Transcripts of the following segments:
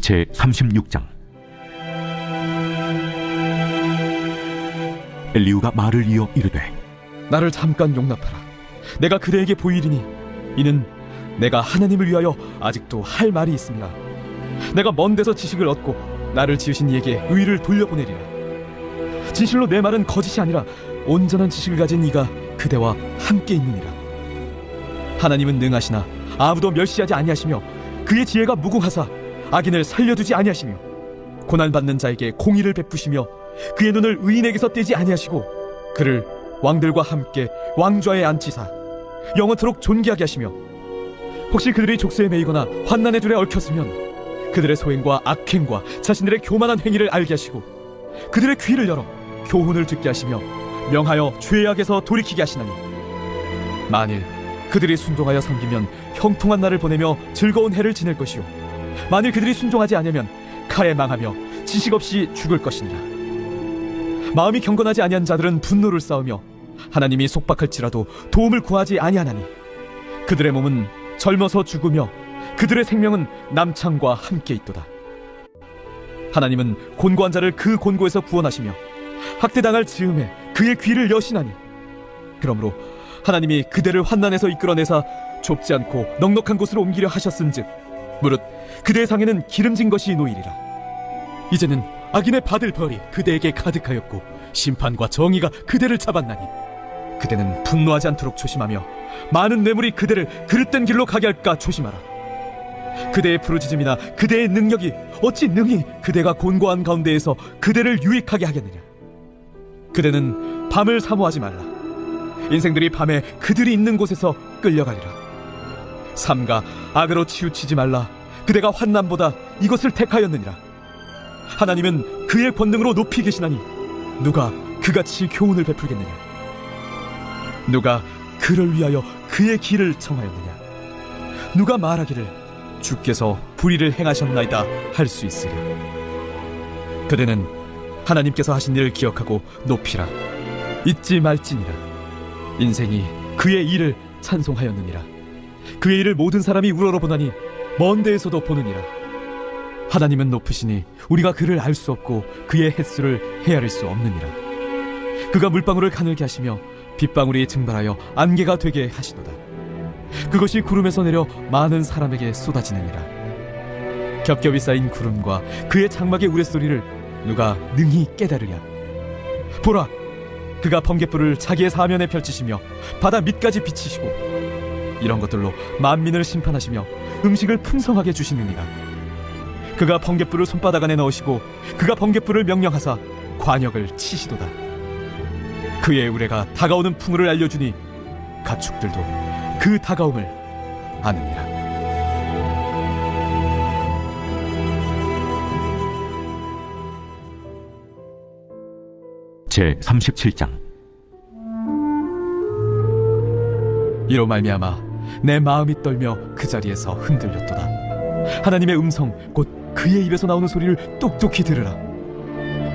제 36장 엘리우가 말을 이어 이르되 나를 잠깐 용납하라. 내가 그대에게 보이리니 이는 내가 하나님을 위하여 아직도 할 말이 있습니다. 내가 먼 데서 지식을 얻고 나를 지으신 이에게 의를 돌려보내리라. 진실로 내 말은 거짓이 아니라 온전한 지식을 가진 이가 그대와 함께 있느니라. 하나님은 능하시나 아무도 멸시하지 아니하시며 그의 지혜가 무궁하사 악인을 살려두지 아니하시며 고난 받는 자에게 공의를 베푸시며 그의 눈을 의인에게서 떼지 아니하시고 그를 왕들과 함께 왕좌에 앉히사 영원토록 존귀하게 하시며 혹시 그들이 족쇄에 매이거나 환난의 줄에 얽혔으면 그들의 소행과 악행과 자신들의 교만한 행위를 알게 하시고 그들의 귀를 열어 교훈을 듣게 하시며 명하여 죄악에서 돌이키게 하시나니 만일 그들이 순종하여 섬기면 형통한 날을 보내며 즐거운 해를 지낼 것이요 만일 그들이 순종하지 않으면 칼에 망하며 지식 없이 죽을 것이니라 마음이 경건하지 아니한 자들은 분노를 쌓으며 하나님이 속박할지라도 도움을 구하지 아니하나니 그들의 몸은 젊어서 죽으며 그들의 생명은 남창과 함께 있도다. 하나님은 곤고한 자를 그 곤고에서 구원하시며 학대당할 즈음에 그의 귀를 여시나니 그러므로 하나님이 그대를 환난에서 이끌어내사 좁지 않고 넉넉한 곳으로 옮기려 하셨은즉 무릇 그대의 상에는 기름진 것이 놓이리라. 이제는 악인의 받을 벌이 그대에게 가득하였고 심판과 정의가 그대를 잡았나니. 그대는 분노하지 않도록 조심하며 많은 뇌물이 그대를 그릇된 길로 가게 할까 조심하라. 그대의 부르짖음이나 그대의 능력이 어찌 능히 그대가 곤고한 가운데에서 그대를 유익하게 하겠느냐? 그대는 밤을 사모하지 말라. 인생들이 밤에 그들이 있는 곳에서 끌려가리라. 삼가 악으로 치우치지 말라 그대가 환난보다 이것을 택하였느니라. 하나님은 그의 권능으로 높이 계시나니 누가 그같이 교훈을 베풀겠느냐? 누가 그를 위하여 그의 길을 청하였느냐? 누가 말하기를 주께서 불의를 행하셨나이다 할 수 있으랴. 그대는 하나님께서 하신 일을 기억하고 높이라. 잊지 말지니라. 인생이 그의 일을 찬송하였느니라. 그의 일을 모든 사람이 우러러보나니 먼 데에서도 보느니라 하나님은 높으시니 우리가 그를 알 수 없고 그의 횟수를 헤아릴 수 없느니라. 그가 물방울을 가늘게 하시며 빗방울이 증발하여 안개가 되게 하시도다. 그것이 구름에서 내려 많은 사람에게 쏟아지느니라. 겹겹이 쌓인 구름과 그의 장막의 우레소리를 누가 능히 깨달으랴. 보라, 그가 번갯불을 자기의 사면에 펼치시며 바다 밑까지 비치시고 이런 것들로 만민을 심판하시며 음식을 풍성하게 주시느니라. 그가 번갯불을 손바닥 안에 넣으시고 그가 번갯불을 명령하사 관역을 치시도다. 그의 의뢰가 다가오는 풍우를 알려주니 가축들도 그 다가옴을 아느니라. 제 37장 이로 말미암아 내 마음이 떨며 그 자리에서 흔들렸도다. 하나님의 음성 곧 그의 입에서 나오는 소리를 똑똑히 들으라.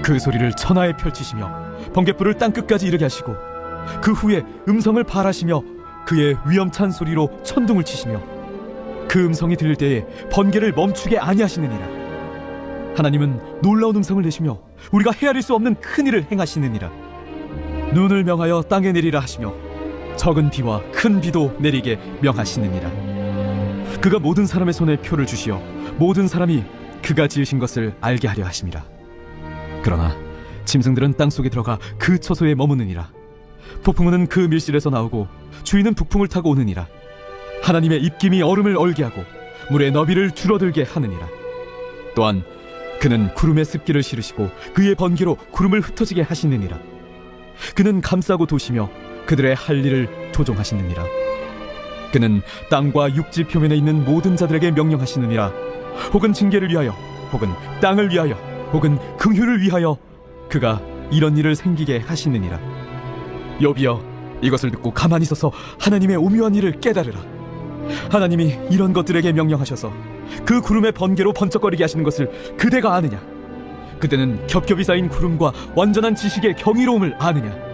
그 소리를 천하에 펼치시며 번갯불을 땅 끝까지 이르게 하시고 그 후에 음성을 발하시며 그의 위엄찬 소리로 천둥을 치시며 그 음성이 들릴 때에 번개를 멈추게 아니하시느니라. 하나님은 놀라운 음성을 내시며 우리가 헤아릴 수 없는 큰 일을 행하시느니라. 눈을 명하여 땅에 내리라 하시며 적은 비와 큰 비도 내리게 명하시느니라. 그가 모든 사람의 손에 표를 주시어 모든 사람이 그가 지으신 것을 알게 하려 하심이라. 그러나 짐승들은 땅 속에 들어가 그 처소에 머무느니라. 폭풍우는 그 밀실에서 나오고 주인은 북풍을 타고 오느니라. 하나님의 입김이 얼음을 얼게 하고 물의 너비를 줄어들게 하느니라. 또한 그는 구름의 습기를 실으시고 그의 번개로 구름을 흩어지게 하시느니라. 그는 감싸고 도시며 그들의 할 일을 조종하시느니라. 그는 땅과 육지 표면에 있는 모든 자들에게 명령하시느니라. 혹은 징계를 위하여, 혹은 땅을 위하여, 혹은 긍휼을 위하여 그가 이런 일을 생기게 하시느니라. 여비여, 이것을 듣고 가만히 서서 하나님의 오묘한 일을 깨달으라. 하나님이 이런 것들에게 명령하셔서 그 구름의 번개로 번쩍거리게 하시는 것을 그대가 아느냐? 그대는 겹겹이 쌓인 구름과 완전한 지식의 경이로움을 아느냐?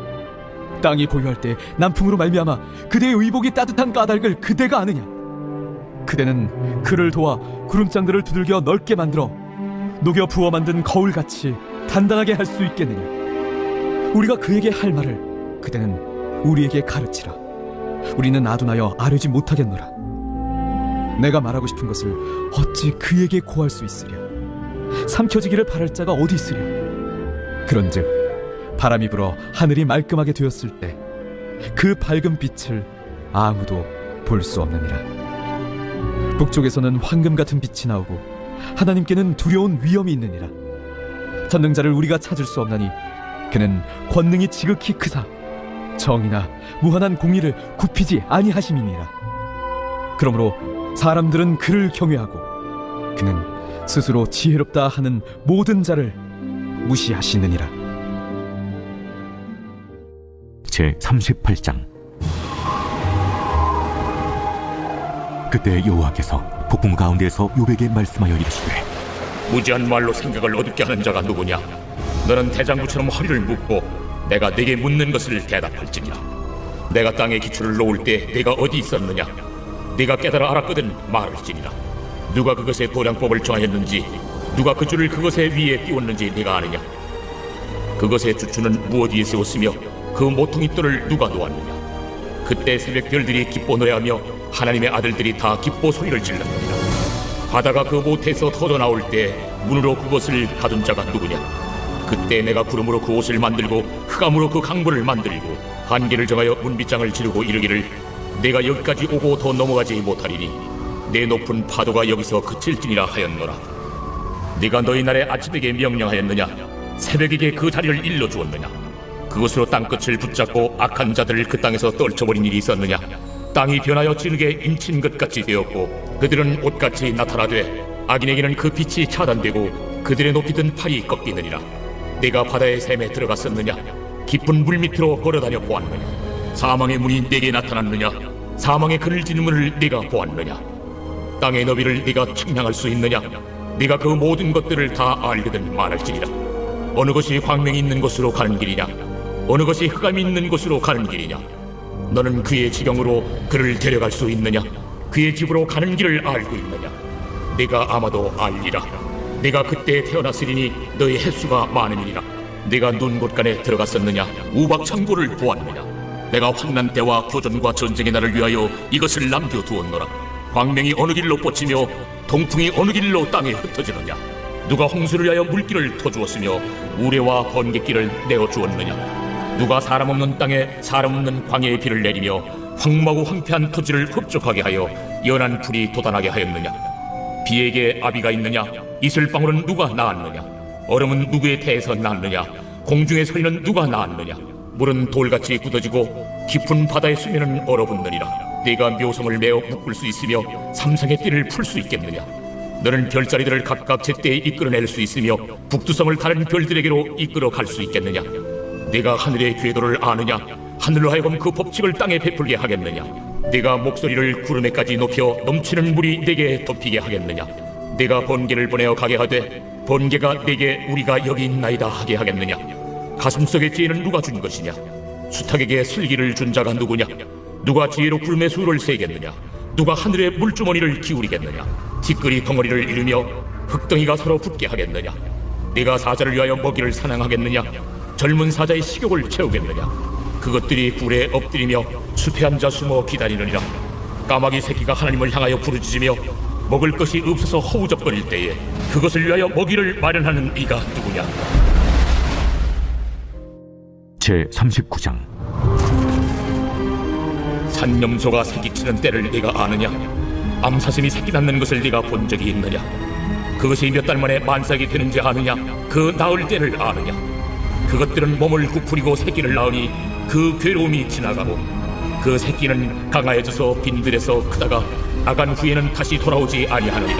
땅이 고요할 때 남풍으로 말미암아 그대의 의복이 따뜻한 까닭을 그대가 아느냐? 그대는 그를 도와 구름장들을 두들겨 넓게 만들어 녹여 부어 만든 거울같이 단단하게 할 수 있겠느냐? 우리가 그에게 할 말을 그대는 우리에게 가르치라. 우리는 아둔하여 아뢰지 못하겠노라. 내가 말하고 싶은 것을 어찌 그에게 고할 수 있으랴? 삼켜지기를 바랄 자가 어디 있으랴? 그런즉 바람이 불어 하늘이 말끔하게 되었을 때 그 밝은 빛을 아무도 볼 수 없느니라. 북쪽에서는 황금 같은 빛이 나오고 하나님께는 두려운 위험이 있느니라. 전능자를 우리가 찾을 수 없나니 그는 권능이 지극히 크사 정의나 무한한 공의를 굽히지 아니하심이니라. 그러므로 사람들은 그를 경외하고 그는 스스로 지혜롭다 하는 모든 자를 무시하시느니라 제 38장 그때 여호와께서 폭풍 가운데서 요백에 말씀하여 이르시되 무지한 말로 생각을 어둡게 하는 자가 누구냐? 너는 대장부처럼 허리를 묶고 내가 네게 묻는 것을 대답할지니라. 내가 땅에 기초를 놓을 때 네가 어디 있었느냐? 네가 깨달아 알았거든 말할지니라. 누가 그것의 도량법을 정하였는지 누가 그 줄을 그것의 위에 띄웠는지 네가 아느냐? 그것의 주추는 무엇 위에 세웠으며 그 모퉁이 돌을 누가 놓았느냐? 그때 새벽 별들이 기뻐 노래하며 하나님의 아들들이 다 기뻐 소리를 질렀느니라. 바다가 그 못에서 터져 나올 때 문으로 그것을 가둔 자가 누구냐? 그때 내가 구름으로 그 옷을 만들고 흑암으로 그 강물을 만들고 한계를 정하여 문빗장을 지르고 이르기를 내가 여기까지 오고 더 넘어가지 못하리니 내 높은 파도가 여기서 그칠지니라 하였노라. 네가 너희 날에 아침에게 명령하였느냐? 새벽에게 그 자리를 일러 주었느냐? 그것으로 땅끝을 붙잡고 악한 자들을 그 땅에서 떨쳐버린 일이 있었느냐? 땅이 변하여 찌르게 인친 것 같이 되었고 그들은 옷같이 나타나되 악인에게는 그 빛이 차단되고 그들의 높이 든 팔이 꺾이느니라. 내가 바다의 샘에 들어갔었느냐? 깊은 물 밑으로 걸어다녀 보았느냐? 사망의 문이 내게 나타났느냐? 사망의 그늘진 문을 네가 보았느냐? 땅의 너비를 네가 측량할 수 있느냐? 네가 그 모든 것들을 다 알거든 말할지니라. 어느 것이 광명이 있는 곳으로 가는 길이냐 어느 것이 흑암이 있는 곳으로 가는 길이냐 너는 그의 지경으로 그를 데려갈 수 있느냐? 그의 집으로 가는 길을 알고 있느냐? 내가 아마도 알리라. 내가 그때 태어났으리니 너의 횟수가 많음이니라. 내가 눈곳간에 들어갔었느냐? 우박 창고를 보았느냐? 내가 환난 때와 교전과 전쟁의 날을 위하여 이것을 남겨두었노라. 광명이 어느 길로 뻗치며 동풍이 어느 길로 땅에 흩어지느냐? 누가 홍수를 위하여 물길을 터주었으며 우레와 번개길을 내어 주었느냐? 누가 사람 없는 땅에 사람 없는 광야의 비를 내리며 황무하고 황폐한 토지를 흡족하게 하여 연한 풀이 돋아나게 하였느냐? 비에게 아비가 있느냐? 이슬방울은 누가 낳았느냐? 얼음은 누구의 태에서 낳았느냐? 공중의 소리는 누가 낳았느냐? 물은 돌같이 굳어지고 깊은 바다의 수면은 얼어붙느니라. 네가 묘성을 메어 묶을 수 있으며 삼성의 띠를 풀 수 있겠느냐? 너는 별자리들을 각각 제때에 이끌어낼 수 있으며 북두성을 다른 별들에게로 이끌어 갈 수 있겠느냐 네가 하늘의 궤도를 아느냐? 하늘로 하여금 그 법칙을 땅에 베풀게 하겠느냐? 네가 목소리를 구름에까지 높여 넘치는 물이 내게 덮이게 하겠느냐? 네가 번개를 보내어 가게 하되 번개가 내게 우리가 여기 있나이다 하게 하겠느냐? 가슴속의 지혜는 누가 준 것이냐? 수탉에게 슬기를 준 자가 누구냐? 누가 지혜로 구름의 수를 세겠느냐? 누가 하늘의 물주머니를 기울이겠느냐? 티끌이 덩어리를 이루며 흙덩이가 서로 붙게 하겠느냐? 네가 사자를 위하여 먹이를 사냥하겠느냐? 젊은 사자의 식욕을 채우겠느냐? 그것들이 굴에 엎드리며 숲에 앉아 숨어 기다리느니라. 까마귀 새끼가 하나님을 향하여 부르짖으며 먹을 것이 없어서 허우적거릴 때에 그것을 위하여 먹이를 마련하는 이가 누구냐? 제 39장. 산염소가 새끼치는 때를 네가 아느냐? 암사슴이 새끼 낳는 것을 네가 본 적이 있느냐? 그것이 몇 달 만에 만삭이 되는지 아느냐? 그 나을 때를 아느냐 그것들은 몸을 구부리고 새끼를 낳으니 그 괴로움이 지나가고 그 새끼는 강하여져서 빈들에서 크다가 나간 후에는 다시 돌아오지 아니하느니라.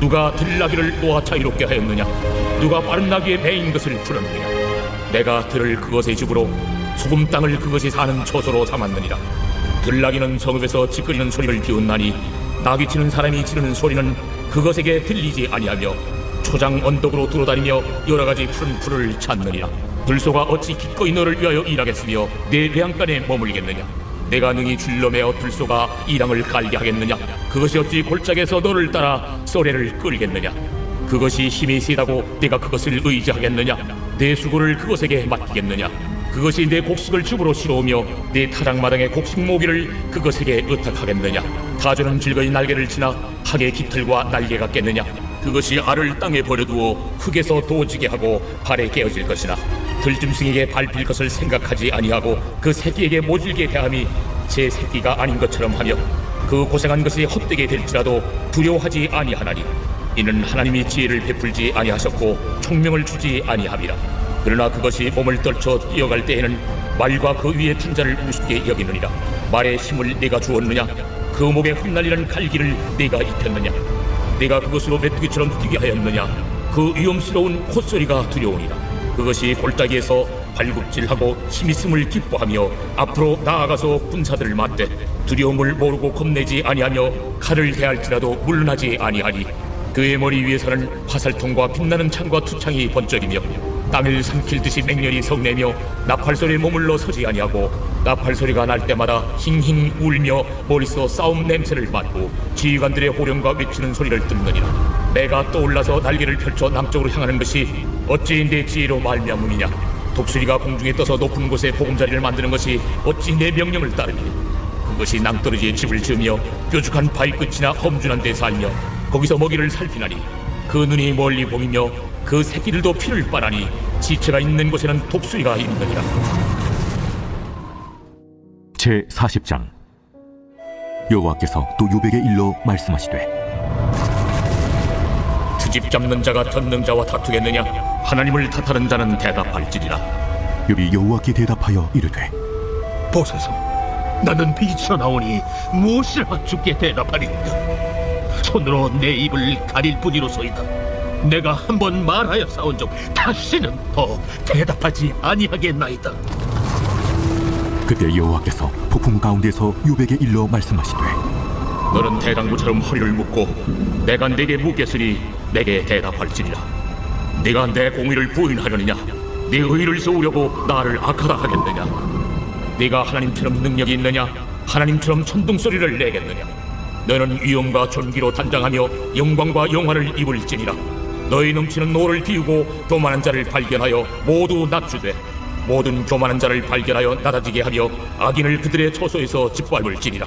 누가 들나귀를 놓아 자유롭게 하였느냐? 누가 빠른 나귀의 배인 것을 풀었느냐? 내가 들을 그것의 집으로 소금 땅을 그것이 사는 처소로 삼았느니라. 들나귀는 성읍에서 찌끄리는 소리를 비웃나니 나귀 치는 사람이 지르는 소리는 그것에게 들리지 아니하며 초장 언덕으로 돌아다니며 여러 가지 푸른 풀을 찾느니라 들소가 어찌 기꺼이 너를 위하여 일하겠으며 내 외양간에 머물겠느냐 내가 능히 줄로 매어 들소가 이랑을 갈게 하겠느냐 그것이 어찌 골짜기에서 너를 따라 쏘레를 끌겠느냐 그것이 힘이 세다고 내가 그것을 의지하겠느냐? 내 수고를 그것에게 맡기겠느냐? 그것이 내 곡식을 집으로 실어오며 내 타작마당의 곡식 모기를 그것에게 의탁하겠느냐? 타조는 즐거이 날개를 치나 학의 깃털과 날개가 깼느냐? 그것이 알을 땅에 버려두어 흙에서 도지게 하고 발에 깨어질 것이나 들짐승에게 밟힐 것을 생각하지 아니하고 그 새끼에게 모질게 대함이 제 새끼가 아닌 것처럼 하며 그 고생한 것이 헛되게 될지라도 두려워하지 아니하나니 이는 하나님이 지혜를 베풀지 아니하셨고 총명을 주지 아니함이라. 그러나 그것이 몸을 떨쳐 뛰어갈 때에는 말과 그 위에 탄 자를 우습게 여기느니라. 말에 힘을 내가 주었느냐? 그 목에 흩날리는 갈기를 내가 입혔느냐? 내가 그것으로 메뚜기처럼 뛰게 하였느냐? 그 위험스러운 콧소리가 두려우니라 그것이 골짜기에서 발굽질하고 힘있음을 기뻐하며 앞으로 나아가서 군사들을 맞대 두려움을 모르고 겁내지 아니하며 칼을 대할지라도 물러나지 아니하니 그의 머리 위에서는 화살통과 빛나는 창과 투창이 번쩍이며 땅을 삼킬 듯이 맹렬히 성내며 나팔소리에 머물러 서지 아니하고 나팔소리가 날 때마다 힝힝 울며 머릿속 싸움 냄새를 맡고 지휘관들의 호령과 외치는 소리를 듣느니라. 내가 떠올라서 날개를 펼쳐 남쪽으로 향하는 것이 어찌 내 지혜로 말미암음이냐? 독수리가 공중에 떠서 높은 곳에 보금자리를 만드는 것이 어찌 내 명령을 따르니? 그것이 낭떠러지에 집을 지으며 뾰족한 바위 끝이나 험준한 데 살며 거기서 먹이를 살피나니 그 눈이 멀리 보이며 그 새끼들도 피를 빨아니 지체가 있는 곳에는 독수리가 있느니라. 제 40장. 여호와께서 또 요백에 일러 말씀하시되 트집 잡는 자가 전능자와 다투겠느냐? 하나님을 탓하는 자는 대답할지니라. 욥이 여호와께 대답하여 이르되 보소서. 나는 비쳐나오니 무엇이라 주께 대답하리이까 손으로 내 입을 가릴 뿐이로소이다. 내가 한 번 말하여 싸운 적 다시는 더 대답하지 아니하겠나이다. 그때 여호와께서 폭풍 가운데서 요백에 일러 말씀하시되 너는 대장부처럼 허리를 묶고 내가 내게 묻겠으니 내게 대답할지니라. 네가 내 공의를 부인하려느냐? 네 의를 세우려고 나를 악하다 하겠느냐? 네가 하나님처럼 능력이 있느냐? 하나님처럼 천둥 소리를 내겠느냐? 너는 위엄과 존귀로 단장하며 영광과 영화를 입을지니라. 너희 넘치는 노를 비우고 교만한 자를 발견하여 모두 낮추되 모든 교만한 자를 발견하여 낮아지게 하며 악인을 그들의 처소에서 짓밟을지니라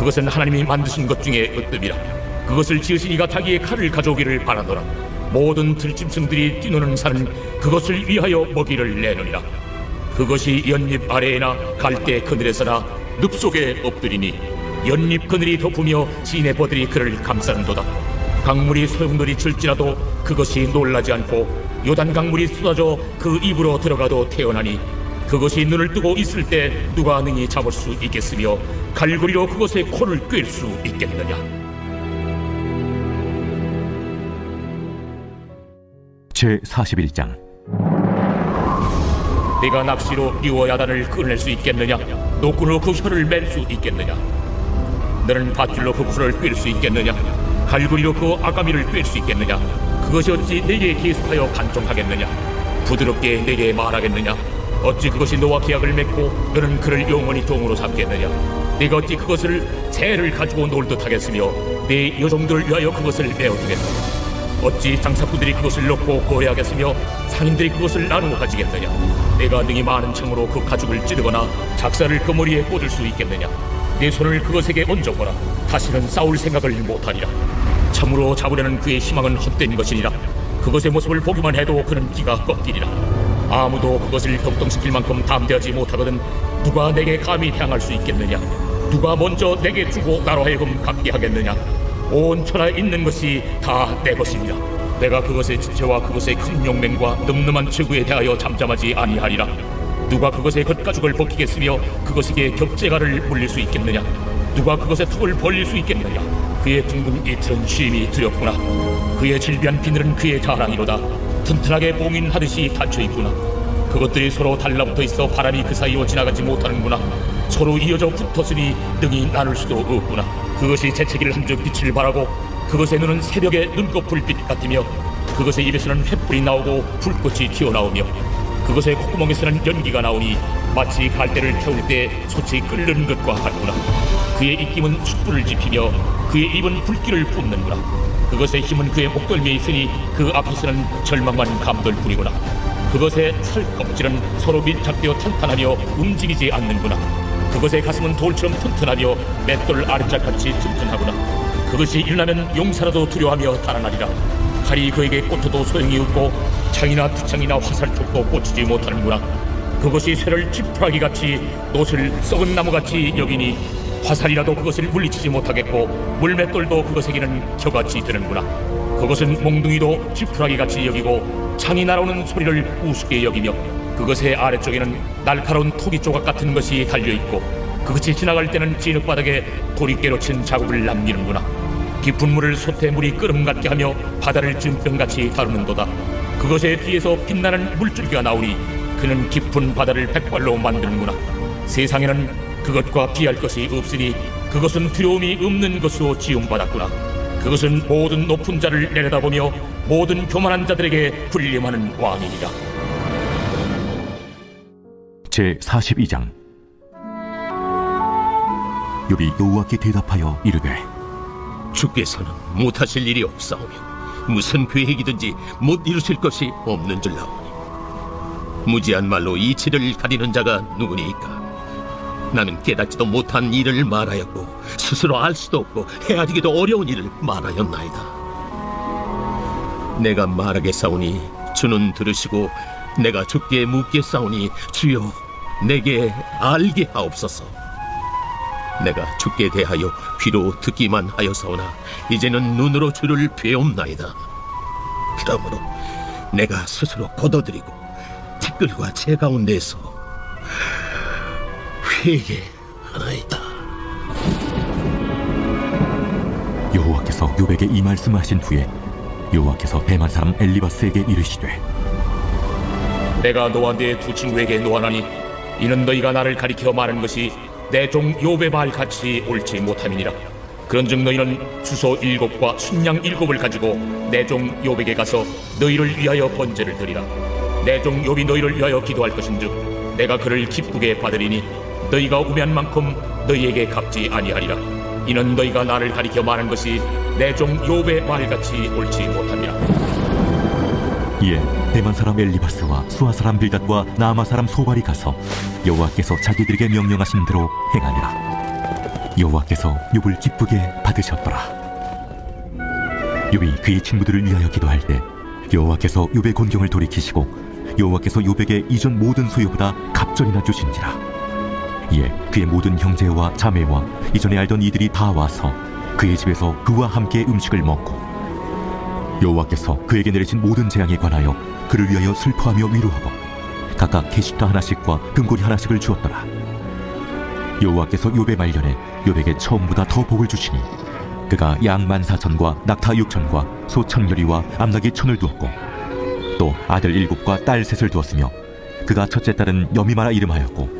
그것은 하나님이 만드신 것 중에 으뜸이라. 그것을 지으신 이가 자기의 칼을 가져오기를 바라노라. 모든 들짐승들이 뛰노는 산은 그것을 위하여 먹이를 내느니라. 그것이 연잎 아래에나 갈대 그늘에서나 늪 속에 엎드리니 연잎 그늘이 덮으며 시내버들이 그를 감싸는도다. 강물이 소용돌이 질지라도 그것이 놀라지 않고 요단 강물이 쏟아져 그 입으로 들어가도 태어나니 그것이 눈을 뜨고 있을 때 누가 능히 잡을 수 있겠으며 갈고리로 그것의 코를 꿰을 수 있겠느냐? 제 41장. 네가 낚시로 리워야단을 끌어낼 수 있겠느냐? 노끈으로 그 혀를 맬 수 있겠느냐? 너는 밧줄로 그 코를 꿰을 수 있겠느냐? 갈고리로 그 아가미를 꿰을 수 있겠느냐? 그것이 어찌 내게 계속하여 간청하겠느냐? 부드럽게 내게 말하겠느냐 어찌 그것이 너와 계약을 맺고 너는 그를 영원히 종으로 삼겠느냐 네가 어찌 그것을 재를 가지고 놀 듯 하겠으며 네 여종들을 위하여 그것을 메어두겠느냐 어찌 장사꾼들이 그것을 놓고 고해하겠으며 상인들이 그것을 나누어 가지겠느냐? 내가 능히 많은 창으로 그 가죽을 찌르거나 작사를 그 머리에 꽂을 수 있겠느냐? 내 손을 그것에게 얹어보라 다시는 싸울 생각을 못하리라. 참으로 잡으려는 그의 희망은 헛된 것이니라. 그것의 모습을 보기만 해도 그는 기가 꺾이리라 아무도 그것을 격동시킬 만큼 담대하지 못하거든 누가 내게 감히 향할 수 있겠느냐? 누가 먼저 내게 주고 나로 하여금 갚게 하겠느냐? 온 천하에 있는 것이 다 내 것이니라 내가 그것의 지체와 그것의 큰 용맹과 늠름한 체구에 대하여 잠잠하지 아니하리라. 누가 그것의 겉가죽을 벗기겠으며 그것에게 겹재가를 물릴 수 있겠느냐? 누가 그것의 턱을 벌릴 수 있겠느냐? 그의 둥근 이틀은 쉼이 두렵구나. 그의 질비한 비늘은 그의 자랑이로다 튼튼하게 봉인하듯이 닫혀 있구나. 그것들이 서로 달라붙어 있어 바람이 그 사이로 지나가지 못하는구나. 서로 이어져 붙었으니 능히 나눌 수도 없구나. 그것이 재채기를 한즉 빛을 발하고 그것의 눈은 새벽의 눈꽃 불빛 같으며 그것의 입에서는 횃불이 나오고 불꽃이 튀어나오며 그것의 콧구멍에서는 연기가 나오니 마치 갈대를 태울 때 솥이 끓는 것과 같구나. 그의 입김은 숯불을 지피며 그의 입은 불길을 뿜는구나. 그것의 힘은 그의 목덜미에 있으니 그 앞에서는 절망만 감돌 뿐이구나. 그것의 살껍질은 서로 밀착되어 탄탄하며 움직이지 않는구나. 그것의 가슴은 돌처럼 튼튼하며 맷돌 아래짝같이 튼튼하구나. 그것이 일어나면 용사라도 두려워하며 달아나리라. 칼이 그에게 꽂혀도 소용이 없고 창이나 투창이나 화살촉도 꽂히지 못하는구나. 그것이 쇠를 지푸라기 같이 노을 썩은 나무 같이 여기니 화살이라도 그것을 물리치지 못하겠고 물맷돌도 그것에게는 겨같이 되는구나. 그것은 몽둥이도 지푸라기 같이 여기고 창이 날아오는 소리를 우습게 여기며 그것의 아래쪽에는 날카로운 토기 조각 같은 것이 달려 있고 그것이 지나갈 때는 진흙 바닥에 도리깨로 친 자국을 남기는구나. 깊은 물을 솥에 물이 끓음 같게 하며 바다를 증병같이 다루는도다. 그것의 뒤에서 빛나는 물줄기가 나오니 그는 깊은 바다를 백발로 만드는구나. 세상에는 그것과 비할 것이 없으니 그것은 두려움이 없는 것으로 지음받았구나. 그것은 모든 높은 자를 내려다보며 모든 교만한 자들에게 군림하는 왕이니라. 제 42장 욥이 여호와께 대답하여 이르되 주께서는 못하실 일이 없사오며 무슨 계획이든지 못 이루실 것이 없는 줄 나오니 무지한 말로 이치를 가리는 자가 누구니까 나는 깨닫지도 못한 일을 말하였고 스스로 알 수도 없고 헤아리기도 어려운 일을 말하였나이다 내가 말하게 싸우니 주는 들으시고 내가 주께 묻게 싸우니 주여 내게 알게 하옵소서 내가 주께 대하여 귀로 듣기만 하여사오나 이제는 눈으로 주를 배움나이다. 그러므로 내가 스스로 걷어들이고 티끌과 제 가운데서 회개하나이다. 여호와께서 욥에게 이 말씀을 하신 후에 여호와께서 대만 사람 엘리바스에게 이르시되 내가 너와 네 두 친구에게 노하나니 이는 너희가 나를 가리켜 말하는 것이 내종 욥의 말 같이 옳지 못함이니라 그런즉 너희는 수소 일곱과 순양 일곱을 가지고 내종 욥에게 가서 너희를 위하여 번제를 드리라 내종 욥이 너희를 위하여 기도할 것인즉 내가 그를 기쁘게 받으리니 너희가 우매한 만큼 너희에게 갚지 아니하리라. 이는 너희가 나를 가리켜 말한 것이 내종 욥의 말 같이 옳지 못함이라. 이에 대만 사람 엘리바스와 수아 사람 빌닷과 나아마 사람 소발이 가서 여호와께서 자기들에게 명령하신 대로 행하니라. 여호와께서 욥을 기쁘게 받으셨더라. 욥이 그의 친구들을 위하여 기도할 때 여호와께서 욥의 곤경을 돌이키시고 여호와께서 욥에게 이전 모든 소유보다 갑절이나 주신지라 이에 그의 모든 형제와 자매와 이전에 알던 이들이 다 와서 그의 집에서 그와 함께 음식을 먹고 여호와께서 그에게 내리신 모든 재앙에 관하여 그를 위하여 슬퍼하며 위로하고 각각 게시타 하나씩과 금고리 하나씩을 주었더라. 여호와께서 욥의 말년에 욥에게 처음보다 더 복을 주시니 그가 양만 사천과 낙타 육천과 소 천여리와 암나기 천을 두었고 또 아들 일곱과 딸 셋을 두었으며 그가 첫째 딸은 여미마라 이름하였고